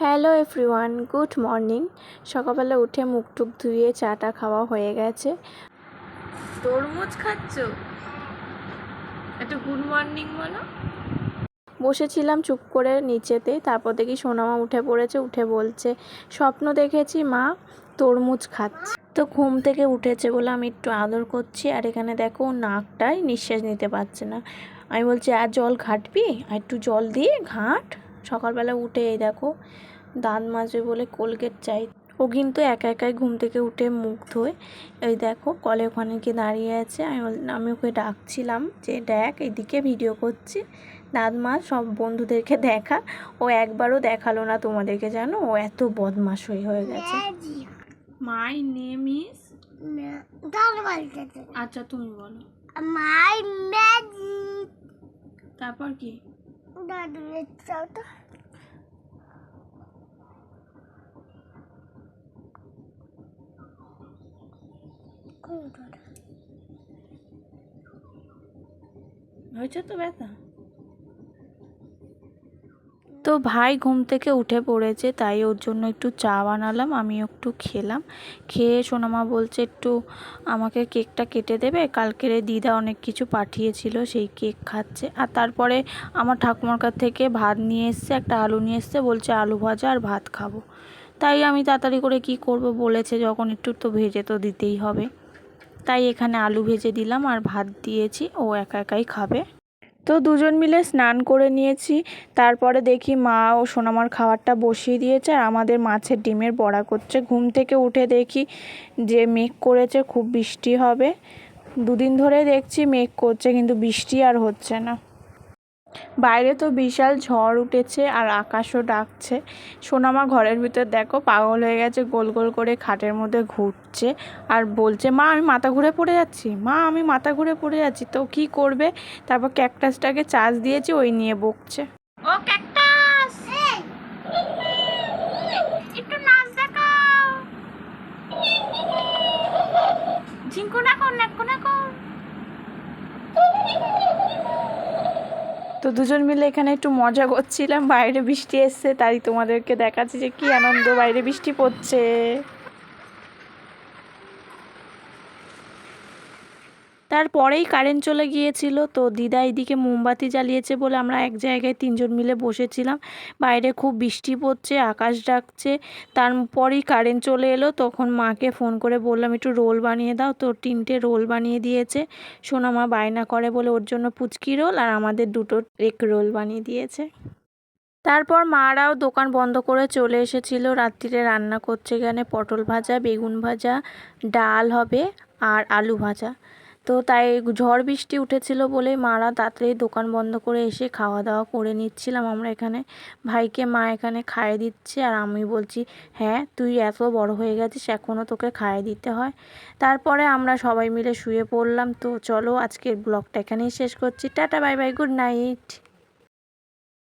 Hello everyone good morning. সকালবেলা উঠে মুখ টুক ধুয়ে চাটা খাওয়া হয়ে গেছে। তরমুজ খাচ্ছ? একটা গুড মর্নিং বলো। বসেছিলাম চুপ করে নিচেতে তারপর দেখি সোনামা উঠে পড়েছে উঠে বলছে স্বপ্ন দেখেছি মা তরমুজ খাচ্ছে। তো ঘুম থেকে উঠেছে বলে আমি একটু আদর করছি আর এখানে দেখো নাকটায় নিঃশ্বাস নিতে পারছে না। আমি বলছি আর জল ঘাটবি? আর একটু জল দিয়ে ঘাট। সকালবেলা উঠে এই দেখো দাঁত মাজবে বলে কোলগেট চাই। ও কিন্তু একা একাই ঘুম থেকে উঠে মুখ ধোয়। এই দেখো কলে ওখানে গিয়ে দাঁড়িয়ে আছে। আমি আমি ওকে ডাকছিলাম যে দেখ এদিকে ভিডিও করছি। দাঁত মাছ সব বন্ধুদেরকে দেখা। ও একবারও দেখাল না তোমাদেরকে জানো? ও এত বদমাশ হয়ে হয়ে গেছে। মাই নেম ইজ আচ্ছা তুমি বলো। My magic. তারপর কি? দাদু চাও তো হয়েছে তো ব্যথা তো ভাই ঘুম থেকে উঠে পড়েছে, তাই ওর জন্য একটু চা বানালাম আমি একটু খেলাম। খেয়ে সোনামা বলছে, একটু আমাকে কেকটা কেটে দেবে, কালকের দিদা অনেক কিছু পাঠিয়েছিল, সেই কেক খাচ্ছে। আর তারপরে আমার ঠাকুমার কাছ থেকে ভাত নিয়ে এসছে, একটা আলু নিয়ে এসছে, বলছে আলু ভাজা আর ভাত খাব। তাই আমি তাড়াতাড়ি করে কি করব বলেছে, যখন একটু তো ভেজে তো দিতেই হবে। তাই এখানে আলু ভেজে দিলাম আর ভাত দিয়েছি, ও একা একাই খাবে। তো দুজন মিলে স্নান করে নিয়েছি। তারপরে দেখি মা ও সোনামার খাবারটা বসিয়ে দিয়েছে আর আমাদের মাছের ডিমের বড়া করছে। ঘুম থেকে উঠে দেখি যে মেঘ করেছে, খুব বৃষ্টি হবে। দুদিন ধরে দেখছি মেঘ করছে কিন্তু বৃষ্টি আর হচ্ছে না। বাইরে তো বিশাল ঝড় উঠেছে আর আকাশও ডাকছে। সোনামা ঘরের ভিতর দেখো, পাগল হয়ে গেছে, গোল গোল করে খাটের মধ্যে ঘুরছে আর বলছে, মা, আমি মাথা ঘুরে পড়ে যাচ্ছি, মা, আমি মাথা ঘুরে পড়ে যাচ্ছি, তো কি করবে? তারপর ক্যাকটাসটাকে চার্জ দিয়েছি, ওই নিয়ে বকছে ও ক্যাকটাস একটু নাচ দেখাও ঝিঙ্কু না কর নাকু না কর তো দুজন মিলে এখানে একটু মজা করছিলাম। বাইরে বৃষ্টি এসছে, তাই তোমাদেরকে দেখাচ্ছি যে কি আনন্দ। বাইরে বৃষ্টি পড়ছে। তারপরেই কারেন্ট চলে গিয়েছিল। তো দিদা এদিকে মোমবাতি জ্বালিয়েছে বলে আমরা এক জায়গায় তিনজন মিলে বসেছিলাম। বাইরে খুব বৃষ্টি পড়ছে, আকাশ ডাকছে। তারপরেই কারেন্ট চলে এলো। তখন মাকে ফোন করে বললাম, একটু রোল বানিয়ে দাও। তো তিনটে রোল বানিয়ে দিয়েছে। সোনা মা বায়না করে বলে, ওর জন্য পুচকি রোল আর আমাদের দুটো এগ রোল বানিয়ে দিয়েছে। তারপর মারাও দোকান বন্ধ করে চলে এসেছিল। রাত্রিরে রান্না করছে এখানে পটল ভাজা, বেগুন ভাজা, ডাল হবে আর আলু ভাজা। তো তাই ঝড় বৃষ্টি উঠেছিল বলে মারা তাড়াতাড়ি দোকান বন্ধ করে এসে খাওয়া দাওয়া করে নিচ্ছিলাম আমরা এখানে। ভাইকে মা এখানে খাইয়ে দিচ্ছে আর আমি বলছি হ্যাঁ তুই এত বড় হয়ে গেছিস এখনও তোকে খাইয়ে দিতে হয়। তারপরে আমরা সবাই মিলে শুয়ে পড়লাম। তো চলো আজকের ব্লগটা এখানেই শেষ করছি। Tata, bye bye, good night.